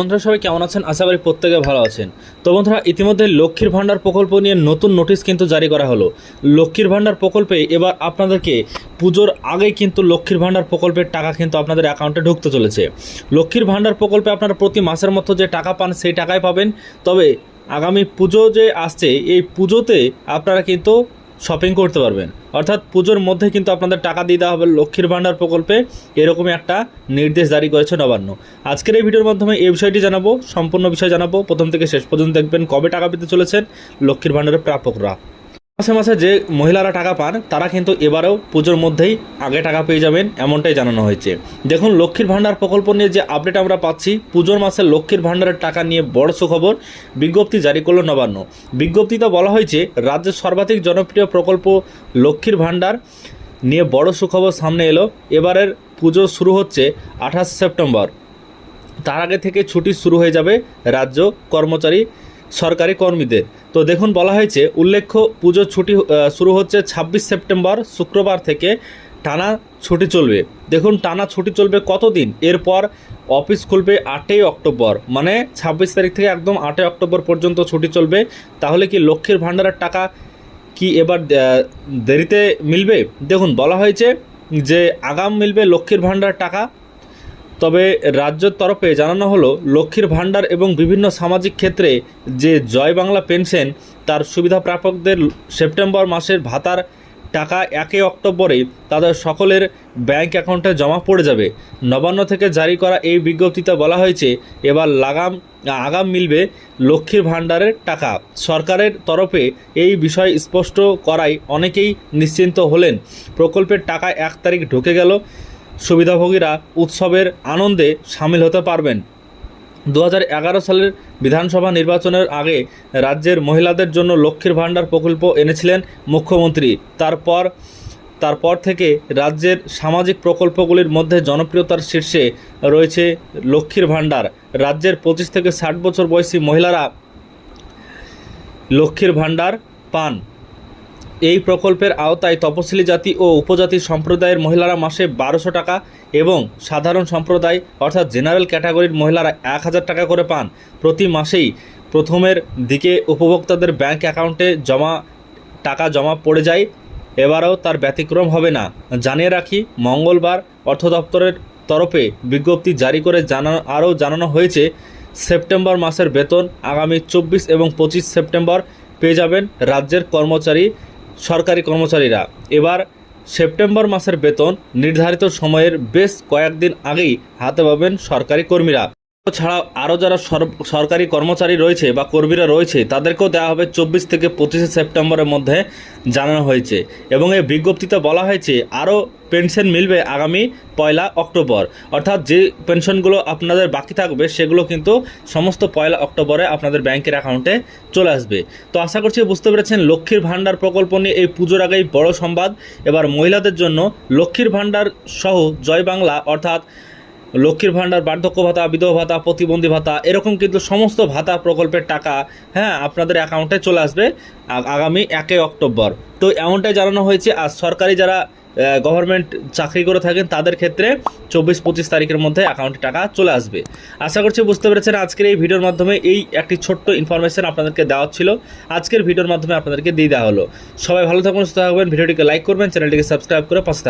বন্ধুরা, সবাই কেমন আছেন? আশা করি প্রত্যেকে ভালো আছেন। তো বন্ধুরা, ইতিমধ্যে লক্ষ্মীর ভাণ্ডার প্রকল্প নিয়ে নতুন নোটিশ কিন্তু জারি করা হলো। লক্ষ্মীর ভাণ্ডার প্রকল্পে এবার আপনাদেরকে পুজোর আগেই কিন্তু লক্ষ্মীর ভাণ্ডার প্রকল্পের টাকা কিন্তু আপনাদের অ্যাকাউন্টে ঢুকতে চলেছে। লক্ষ্মীর ভাণ্ডার প্রকল্পে আপনারা প্রতি মাসের মতো যে টাকা পান, সেই টাকাই পাবেন। তবে আগামী পুজো যে আসছে, এই পুজোতে আপনারা কিন্তু শপিং করতে পারবেন। অর্থাৎ পুজোর মধ্যে কিন্তু আপনাদের টাকা দিয়ে দেওয়া হবে লক্ষ্মীর ভাণ্ডার প্রকল্পে। এরকমই একটা নির্দেশ জারি করেছে নবান্ন। আজকের এই ভিডিওর মাধ্যমে এই বিষয়টি জানাব, সম্পূর্ণ বিষয় জানাব। প্রথম থেকে শেষ পর্যন্ত দেখবেন কবে টাকা পেতে চলেছেন লক্ষ্মীর ভাণ্ডারের প্রাপকরা। মাসে মাসে যে মহিলারা টাকা পান, তারা কিন্তু এবারেও পুজোর মধ্যেই আগে টাকা পেয়ে যাবেন এমনটাই জানানো হয়েছে। দেখুন, লক্ষ্মীর ভাণ্ডার প্রকল্প নিয়ে যে আপডেট আমরা পাচ্ছি, পুজোর মাসে লক্ষ্মীর ভাণ্ডারের টাকা নিয়ে বড় সুখবর বিজ্ঞপ্তি জারি করল নবান্ন। বিজ্ঞপ্তিতে বলা হয়েছে, রাজ্যের সর্বাধিক জনপ্রিয় প্রকল্প লক্ষ্মীর ভাণ্ডার নিয়ে বড় সুখবর সামনে এলো। এবারের পুজো শুরু হচ্ছে আঠাশ সেপ্টেম্বর। তার আগে থেকে ছুটি শুরু হয়ে যাবে রাজ্য কর্মচারী সরকারি কর্মীদের। তো দেখুন, বলা হয়েছে, উল্লেখ্য, পুজোর ছুটি শুরু হচ্ছে ছাব্বিশ সেপ্টেম্বর, শুক্রবার থেকে টানা ছুটি চলবে। দেখুন, টানা ছুটি চলবে কতদিন? এরপর অফিস খুলবে আটই অক্টোবর মানে ছাব্বিশ তারিখ থেকে একদম আটই অক্টোবর পর্যন্ত ছুটি চলবে। তাহলে কি লক্ষ্মীর ভাণ্ডারের টাকা কি এবার দেরিতে মিলবে? দেখুন, বলা হয়েছে যে আগাম মিলবে লক্ষ্মীর ভাণ্ডার টাকা। তবে রাজ্যের তরফে জানানো হলো, লক্ষ্মীর ভাণ্ডার এবং বিভিন্ন সামাজিক ক্ষেত্রে যে জয় বাংলা পেনশন, তার সুবিধা প্রাপকদের সেপ্টেম্বর মাসের ভাতার টাকা একই অক্টোবরে তাদের সকলের ব্যাংক অ্যাকাউন্টে জমা পড়ে যাবে। নবান্ন থেকে জারি করা এই বিজ্ঞপ্তিতে বলা হয়েছে, এবার লাগাম, আগাম মিলবে লক্ষ্মীর ভাণ্ডারের টাকা। সরকারের তরফে এই বিষয় স্পষ্ট করায় অনেকেই নিশ্চিন্ত হলেন। প্রকল্পের টাকা এক তারিখ ঢুকে গেল। সুবিধাভোগীরা উৎসবের আনন্দে সামিল হতে পারবেন। দু হাজার এগারো সালের বিধানসভা নির্বাচনের আগে রাজ্যের মহিলাদের জন্য লক্ষ্মীর ভাণ্ডার প্রকল্প এনেছিলেন মুখ্যমন্ত্রী। তারপর তারপর থেকে রাজ্যের সামাজিক প্রকল্পগুলির মধ্যে জনপ্রিয়তার শীর্ষে রয়েছে লক্ষ্মীর ভাণ্ডার। রাজ্যের পঁচিশ থেকে ষাট বছর বয়সী মহিলারা লক্ষ্মীর ভাণ্ডার পান। এই প্রকল্পের আওতায় তপশিলি জাতি ও উপজাতি সম্প্রদায়ের মহিলারা মাসে বারোশো টাকা এবং সাধারণ সম্প্রদায়, অর্থাৎ জেনারেল ক্যাটাগরির মহিলারা এক হাজার টাকা করে পান। প্রতি মাসেই প্রথমের দিকে উপভোক্তাদের ব্যাংক অ্যাকাউন্টে জমা, টাকা জমা পড়ে যায়। এবারও তার ব্যতিক্রম হবে না। জানিয়ে রাখি, মঙ্গলবার অর্থ দপ্তরের তরফে বিজ্ঞপ্তি জারি করে জানানো আরও জানানো হয়েছে, সেপ্টেম্বর মাসের বেতন আগামী চব্বিশ এবং পঁচিশ সেপ্টেম্বর পেয়ে যাবেন রাজ্যের কর্মচারী সরকারি কর্মচারীরা। এবার সেপ্টেম্বর মাসের বেতন নির্ধারিত সময়ের বেশ কয়েকদিন আগেই হাতে পাবেন সরকারি কর্মীরা। ছাড়াও আরও যারা সর- সরকারি কর্মচারী রয়েছে বা কর্মীরা রয়েছে, তাদেরকেও দেওয়া হবে চব্বিশ থেকে পঁচিশে সেপ্টেম্বরের মধ্যে জানানো হয়েছে। এবং এই বিজ্ঞপ্তিতে বলা হয়েছে, আরও পেনশন মিলবে আগামী পয়লা অক্টোবর। অর্থাৎ যে পেনশনগুলো আপনাদের বাকি থাকবে, সেগুলো কিন্তু সমস্ত পয়লা অক্টোবরে আপনাদের ব্যাংকের অ্যাকাউন্টে চলে আসবে। তো আশা করছি বুঝতে পেরেছেন, লক্ষ্মীর ভাণ্ডার প্রকল্প নিয়ে এই পুজোর আগেই বড় সংবাদ। এবার মহিলাদের জন্য লক্ষ্মীর ভাণ্ডার সহ জয় বাংলা, অর্থাৎ লক্ষ্মীর ভাণ্ডার, বার্ধক্য ভাতা, বিধবা ভাতা, প্রতিবন্ধী ভাতা, এরকম কিন্তু সমস্ত ভাতা প্রকল্পের টাকা হ্যাঁ আপনাদের অ্যাকাউন্টে চলে আসবে আগামী একই অক্টোবর। তো এমনটাই জানানো হয়েছে, আর সরকারি যারা গভর্নমেন্ট চাকরি করে থাকেন, তাদের ক্ষেত্রে চব্বিশ, পঁচিশ তারিখের মধ্যে অ্যাকাউন্টে টাকা চলে আসবে। আশা করছি বুঝতে পেরেছেন, আজকের এই ভিডিওর মাধ্যমে এই একটি ছোট্ট ইনফরমেশন আপনাদেরকে দেওয়া ছিল। আজকের ভিডিওর মাধ্যমে আপনাদেরকে দিয়ে দেওয়া হলো। সবাই ভালো থাকুন সুস্থ থাকবেন, ভিডিওটিকে লাইক করবেন চ্যানেলটিকে সাবস্ক্রাইব করে পাশে